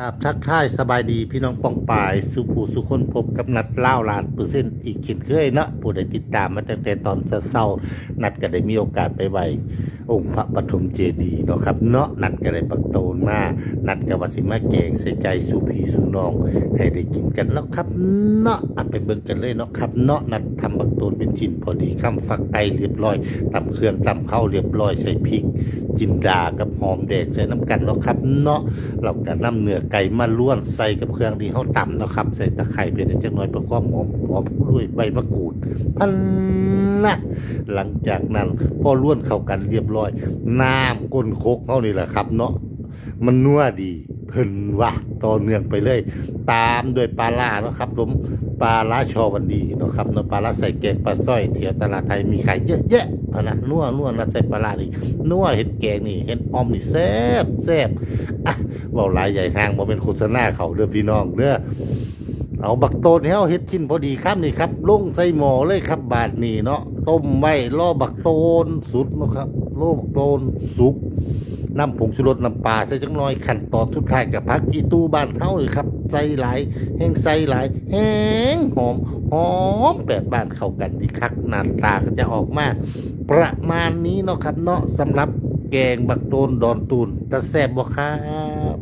ครับทักทายสบายดีพี่น้องปองปายสุผูสุคนพบกับนัดเล่าลานเปอร์เซ็นต์อีกเช่นเคยเนาะผู้ใดติดตามมาตั้งแต่ตอนเศร้านัดก็ได้มีโอกาสไปไหวองค์พระปฐมเจดีย์เนาะครับเนาะนัดก็ได้ปักโตนมานัดกับวสิมาแกงใส่ใจสู่พี่สู่น้อง ให้ได้กินกันเนาะครับเนาะอะไปเบิ่งกันเลยเนาะครับเนาะนัด ทำบักโตนเป็นชิ้นพอดีคำฟักไตเรียบร้อยตำเครื่องตำข้าวเรียบร้อยใส่พริก จินดากับหอมแดงใส่น้ำกันเนาะครับเนาะเราก็นำเนื้อไก่มาล้วนใส่กับเครื่องที่เขาตำเนาะครับ ใส่ตะไคร้เพียงจักหน่อยเพื่อความหอมหอมด้วยใบมะกรูดพันนะหลังจากนั้นพอล้วนเข้ากันเรียบร้อย น้ำก้นโคกเขานี่แหละครับ เนาะมันนัวดี เพิ่นว่าต่อเนื่องไปเลย ตามด้วยปลาล่าเนาะครับผมปลาล่าชอวันดีเนาะครับเนาะปลาล่าใส่แกงปลาสร้อยแถวตลาดไทยมีขายเยอะแยะพะนะนัวนัวนะใส่ปลาล่านี่นัวเห็ดแกงนี่เห็ดออมนี่แซ่บแซ่บอะเว่าหลายใหญ่ห้างบ่เป็นโฆษณาเขาเด้อพี่น้องเด้อเอาบักโตนให้เฮาเฮ็ดชิ้นพอดีครับนี่ครับลงใส่หม้อเลยครับบาดนี้เนาะต้มไว้รอบักโตนสุดเนาะครับรอบักโตนสุก น้ำผงชูรสน้ำปลาใส่จังน้อยขั้นตอนสุดท้ายกับพักอีตู้บ้านเฮาเลยครับใส่หลายแห้งใส่หลายแห้งหอมหอมแบบบ้านเข้ากันดีคักหน้าตาก็จะออกมาประมาณนี้เนาะครับเนาะสำหรับแกงบักโดนดอนตูนตะแซ่บบ่ครับ